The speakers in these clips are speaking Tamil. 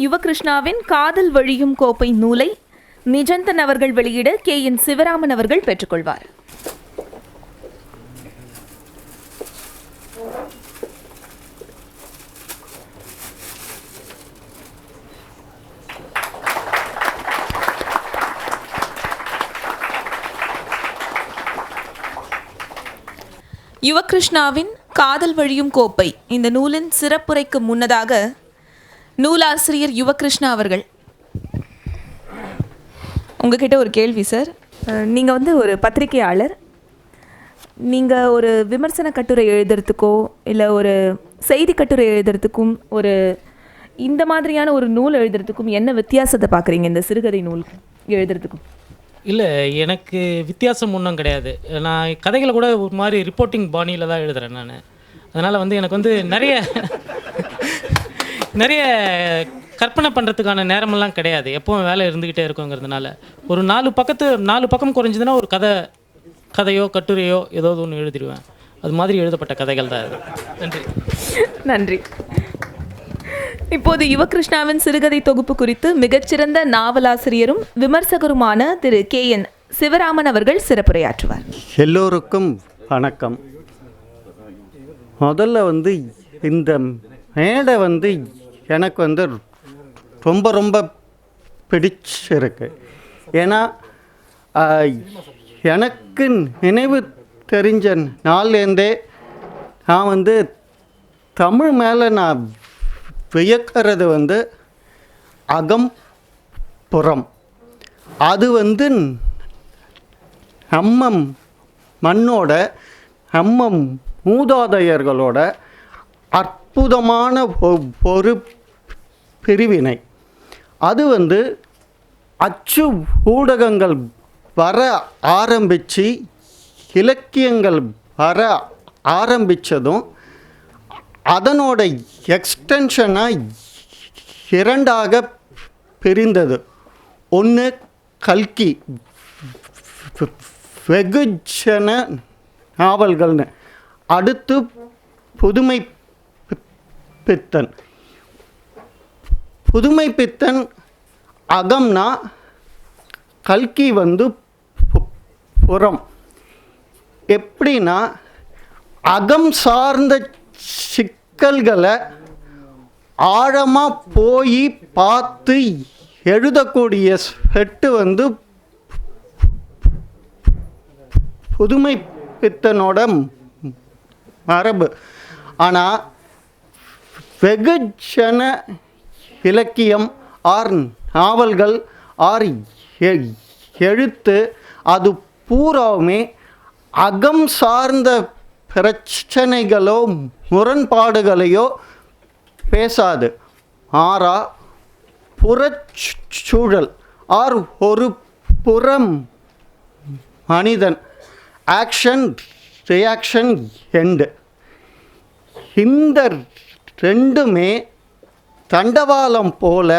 யுவகிருஷ்ணாவின் காதல் வழியும் கோப்பை நூலை நிஜந்தன் அவர்கள் வெளியிட கே. என். சிவராமன் அவர்கள் பெற்றுக்கொள்வார். யுவகிருஷ்ணாவின் காதல் வழியும் கோப்பை இந்த நூலின் சிறப்புரைக்கு முன்னதாக நூலாசிரியர் யுவகிருஷ்ணா அவர்கள். உங்ககிட்ட ஒரு கேள்வி சார். நீங்கள் வந்து ஒரு பத்திரிகையாளர். நீங்கள் ஒரு விமர்சன கட்டுரை எழுதுறதுக்கோ இல்லை ஒரு செய்தி கட்டுரை எழுதுறதுக்கும் ஒரு இந்த மாதிரியான ஒரு நூல் எழுதுறதுக்கும் என்ன வித்தியாசத்தை பார்க்குறீங்க இந்த சிறுகதை நூல் எழுதுறதுக்கும்? இல்லை எனக்கு வித்தியாசம் ஒன்றும் கிடையாது. நான் கதைகளை கூட ஒரு மாதிரி ரிப்போர்ட்டிங் பாணியில் தான் எழுதுறேன் நான். அதனால் வந்து எனக்கு வந்து நிறைய நிறைய கற்பனை பண்ணுறதுக்கான நேரமெல்லாம் கிடையாது. எப்பவும் வேலை இருந்துக்கிட்டே இருக்குங்கிறதுனால. ஒரு நாலு பக்கத்து நாலு பக்கம் குறைஞ்சதுன்னா ஒரு கதை கதையோ கட்டுரையோ ஏதோ ஒன்று எழுதிடுவேன். அது மாதிரி எழுதப்பட்ட கதைகள் தான் அது. நன்றி. நன்றி. இப்போது யுவகிருஷ்ணாவின் சிறுகதை தொகுப்பு குறித்து மிகச்சிறந்த நாவலாசிரியரும் விமர்சகருமான திரு கே என் சிவராமன் அவர்கள் சிறப்புரையாற்றுவார். எல்லோருக்கும் வணக்கம். முதல்ல வந்து இந்த மேடை வந்து எனக்கு வந்து ரொம்ப ரொம்ப பிடிச்சிருக்கு. ஏன்னா எனக்கு நினைவு தெரிஞ்ச நாள்லேருந்தே நான் வந்து தமிழ் மேலே நான் வியக்கிறது வந்து அகம் புறம் அது வந்து நம்ம மண்ணோட நம்ம மூதாதையர்களோட அற்புதமான ஒரு பிரிவினை. அது வந்து அச்சு ஊடகங்கள் வர ஆரம்பித்து இலக்கியங்கள் வர ஆரம்பித்ததும் அதனோட எக்ஸ்டென்ஷனாக இரண்டாக பிரிந்தது. ஒன்று கல்கி வெகுஜன நாவல்கள்னு. அடுத்து புதுமை பித்தன் புதுமை பித்தன் அகம்னா கல்கி வந்து புறம். எப்படின்னா அகம் சார்ந்த சிக்கல்களை ஆழமாக போய் பார்த்து எழுதக்கூடிய செட்டு வந்து புதுமை பித்தனோட மரபு. ஆனால் வெகுஜன இலக்கியம் ஆர் நாவல்கள் ஆர் எ- எழுத்து அது பூராவுமே அகம் சார்ந்த பிரச்சனைகளோ முரண்பாடுகளையோ பேசாது. ஆறா புறச்சூழல். ஆர் ஒரு புறம் மனிதன். ஆக்ஷன் ரியாக்ஷன் எண்டு. இந்த ரெண்டுமே தண்டவாளம் போல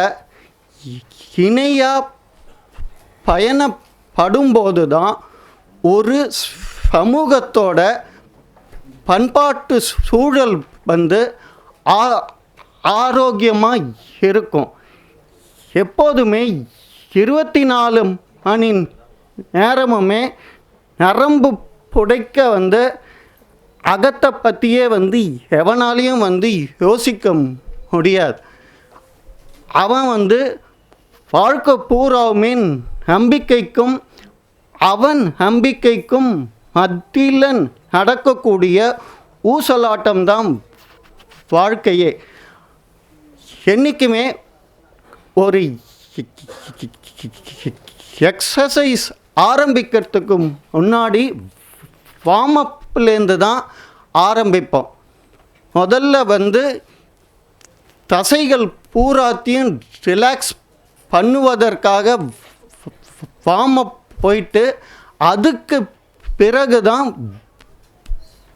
இணையாக பயணப்படும்போது தான் ஒரு சமூகத்தோட பண்பாட்டு சூழல் வந்து ஆ ஆரோக்கியமாக இருக்கும். எப்போதுமே இருபத்தி நாலு மணி நேரமுமே நரம்பு புடைக்க வந்து அகத்தை பற்றியே வந்து எவனாலையும் வந்து யோசிக்க முடியாது. அவன் வந்து வாழ்க்கை பூராவுமே நம்பிக்கைக்கும் அவன் நம்பிக்கைக்கும் மத்தியில் நடக்கக்கூடிய ஊசலாட்டம்தான் வாழ்க்கையே. என்றைக்குமே ஒரு எக்ஸசைஸ் ஆரம்பிக்கிறதுக்கு முன்னாடி வார்ம் அப்லேருந்து தான் ஆரம்பிப்போம். முதல்ல வந்து தசைகள் பூராத்தையும் ரிலாக்ஸ் பண்ணுவதற்காக வார்ம் அப் போயிட்டு அதுக்கு பிறகு தான்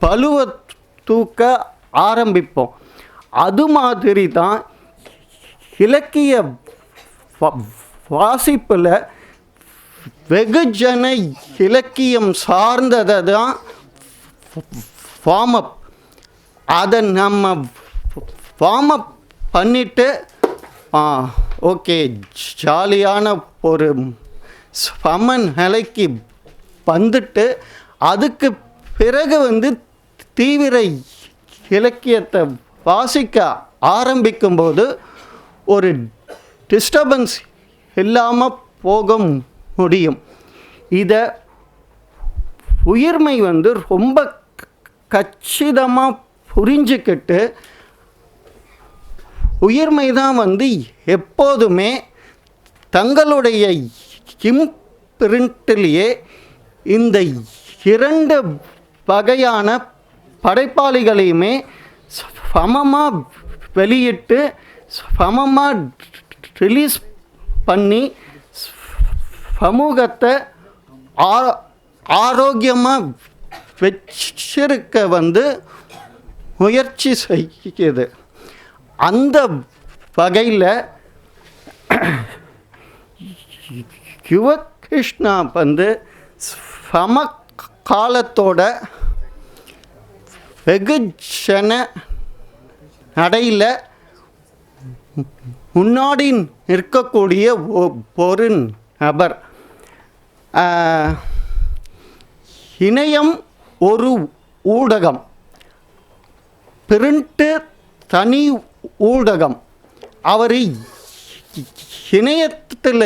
பலுவை தூக்க ஆரம்பிப்போம். அது மாதிரி தான் இலக்கிய வாசிப்பில் வெகுஜன இலக்கியம் சார்ந்ததை தான் வார்ம் அப் அதை நம்ம வார்ம் அப் பண்ணிவிட்டு ஓகே ஜாலியான ஒரு சமன் நிலைக்கு வந்துட்டு அதுக்கு பிறகு வந்து தீவிர இலக்கியத்தை வாசிக்க ஆரம்பிக்கும்போது ஒரு டிஸ்டர்பன்ஸ் இல்லாமல் போக முடியும். இதை உயிர்மை வந்து ரொம்ப கச்சிதமாக புரிஞ்சுக்கிட்டு உயிர்மை தான் வந்து எப்போதுமே தங்களுடைய இம்பிரிண்டிலேயே இந்த இரண்டு வகையான படைப்பாளிகளையுமே சமமாக வெளியிட்டு சமமாக ரிலீஸ் பண்ணி சமூகத்தை ஆ ஆரோக்கியமாக வச்சிருக்க வந்து முயற்சி செய்யுது அந்த வகையில் யுவகிருஷ்ணா வந்து சம காலத்தோட வெகுஜன நடையில் முன்னாடி நிற்கக்கூடிய ஒ- ஒரு நபர். இணையம் ஒரு ஊடகம். பிரிண்ட்டு தனி ஊடகம். அவர் இணையத்தில்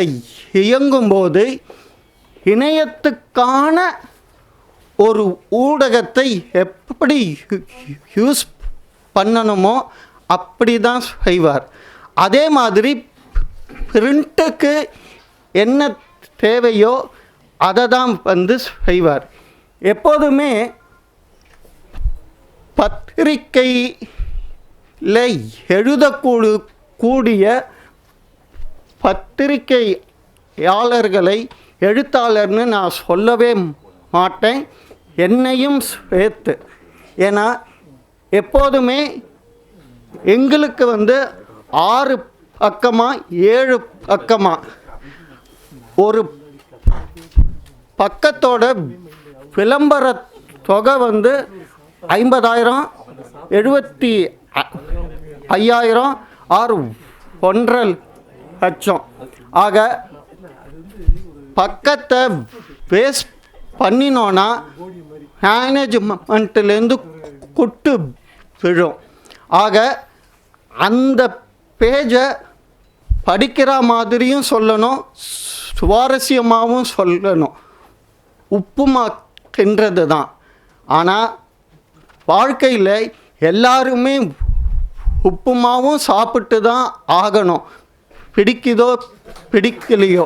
இயங்கும்போது இணையத்துக்கான ஒரு ஊடகத்தை எப்படி யூஸ் பண்ணணுமோ அப்படி தான் செய்வார். அதே மாதிரி பிரிண்ட்டுக்கு என்ன தேவையோ அதை தான் வந்து செய்வார். எப்போதுமே பத்திரிக்கையில் எழுதக்கூடு கூடிய பத்திரிகையாளர்களை எழுத்தாளர்னு நான் சொல்லவே மாட்டேன். என்னையும் சேர்த்து. ஏன்னா எப்போதுமே எங்களுக்கு வந்து ஆறு பக்கமாக ஏழு பக்கமாக ஒரு பக்கத்தோட விளம்பர தொகை வந்து ஐம்பதாயிரம் எழுபத்தி ஐயாயிரம் ஆறு ஒன்றரை லட்சம். ஆக பக்கத்தை வேஸ்ட் பண்ணினோன்னா மேனேஜ்மெண்ட்லேருந்து கொட்டு விழும். ஆக அந்த பேஜை படிக்கிற மாதிரியும் சொல்லணும் சுவாரஸ்யமாகவும் சொல்லணும். உப்புமா தின்றது தான் ஆனால் வாழ்க்கையில் எல்லாருமே உப்புமாவும் சாப்பிட்டு தான் ஆகணும். பிடிக்குதோ பிடிக்கலையோ.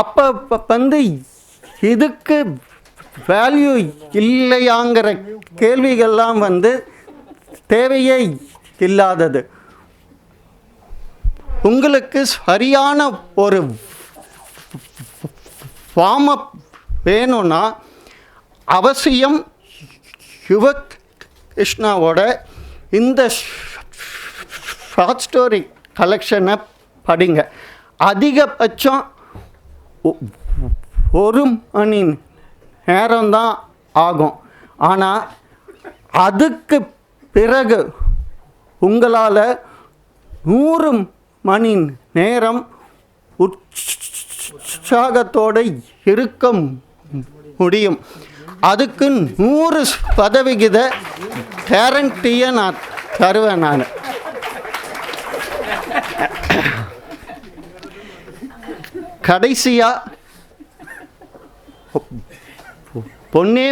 அப்போ வந்து இதுக்கு வேல்யூ இல்லையாங்கிற கேள்விகள்லாம் வந்து தேவையே இல்லாதது. உங்களுக்கு சரியான ஒரு ஃபார்ம் அப் வேணும்னா அவசியம் யுவ கிருஷ்ணாவோட இந்த ஷார்ட் ஸ்டோரி கலெக்ஷனை படிங்க. அதிகபட்சம் ஒ- ஒரு மணி நேரம்தான் ஆகும். ஆனால் அதுக்கு பிறகு உங்களால் நூறு மணி நேரம் உற்சாகத்தோடு இருக்க முடியும். அதுக்கு நூறு சதவிகித கேரண்டியை நான் தருவேன் நான். கடைசியாக பொண்ணே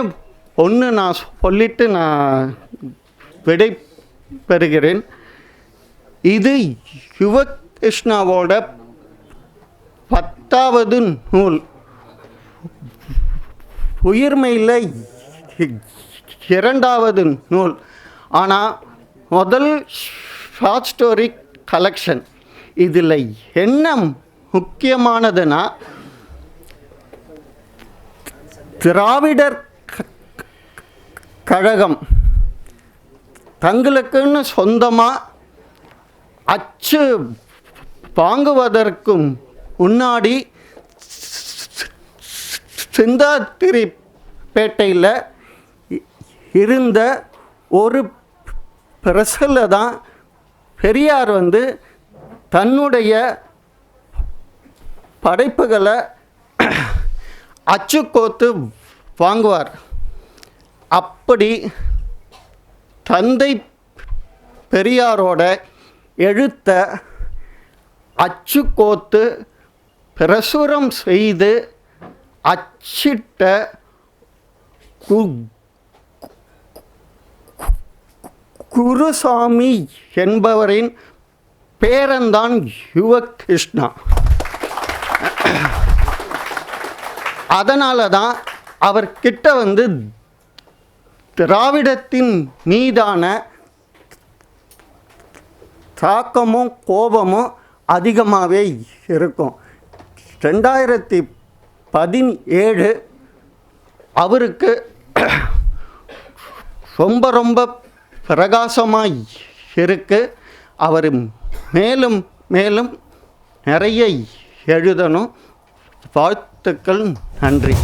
ஒன்று நான் சொல்லிட்டு நான் விடை பெறுகிறேன். இது யுவகிருஷ்ணாவோட பத்தாவது நூல். உயிர்மையில் இரண்டாவது நூல். ஆனால் முதல் ஷார்ட் ஸ்டோரி கலெக்ஷன். இதில் என்ன முக்கியமானதுன்னா திராவிடர் கழகம். தங்களுக்குன்னு சொந்தமாக அச்சு வாங்குவதற்கும் முன்னாடி சிந்தாத்திரி பேட்டையில் இருந்த ஒரு பிரசில் தான் பெரியார் வந்து தன்னுடைய படைப்புகளை அச்சுக்கோத்து வாங்குவார். அப்படி தந்தை பெரியாரோட எழுத்த அச்சுக்கோத்து பிரசுரம் செய்து அச்சிட்ட குருசாமி என்பவரின் பேரன்தான் யுவகிருஷ்ணா அதனால தான் அவர்கிட்ட வந்து திராவிடத்தின் மீதான தாக்கமும் கோபமும் அதிகமாகவே இருக்கும். ரெண்டாயிரத்தி பதினேழு அவருக்கு ரொம்ப ரொம்ப பிரகாசமாக இருக்கு. அவர் மேலும் மேலும் நிறைய எழுதணும். வாழ்த்துக்கள் நன்றி.